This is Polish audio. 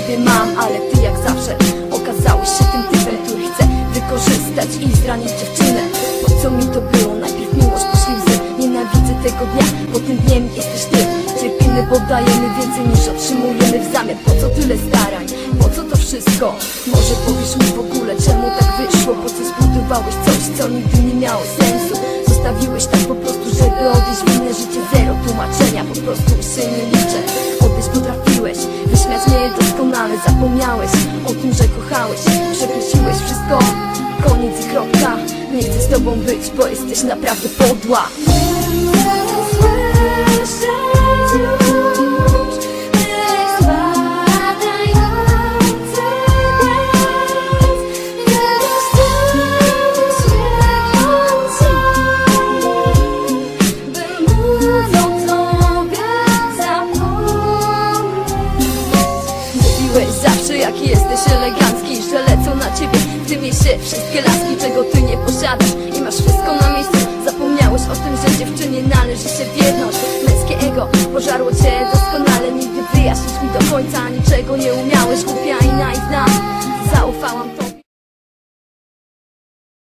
ciebie mam, ale ty jak zawsze Okazałeś się tym typem, który chce wykorzystać i zranić dziewczynę Po co mi to było? Najpierw miłość, poszli Nienawidzę tego dnia, bo tym dniem jesteś ty Cierpimy, bo dajemy więcej niż otrzymujemy w zamian Po co tyle starań? Po co to wszystko? Może powiesz mi w ogóle, czemu tak wyszło? Po co zbudowałeś coś, co nigdy nie miało sensu? Zostawiłeś tak po prostu, żeby odejść w inne życie Zero tłumaczenia, po prostu się nie liczę Odejść doskonale Zapomniałeś o tym, że kochałeś. Przekreśliłeś wszystko, koniec i kropka. Nie chcę z tobą być, bo jesteś naprawdę podła Mówiłeś zawsze jaki jesteś elegancki Że lecą na ciebie w tym mieście wszystkie laski Czego ty nie posiadasz. I masz wszystko na miejscu. Zapomniałeś o tym, że dziewczynie należy się wierność Męskie ego pożarło cię doskonale. Nigdy wyjaśnić mi do końca niczego nie umiałeś. Głupia i naiwna. Zaufałam tobie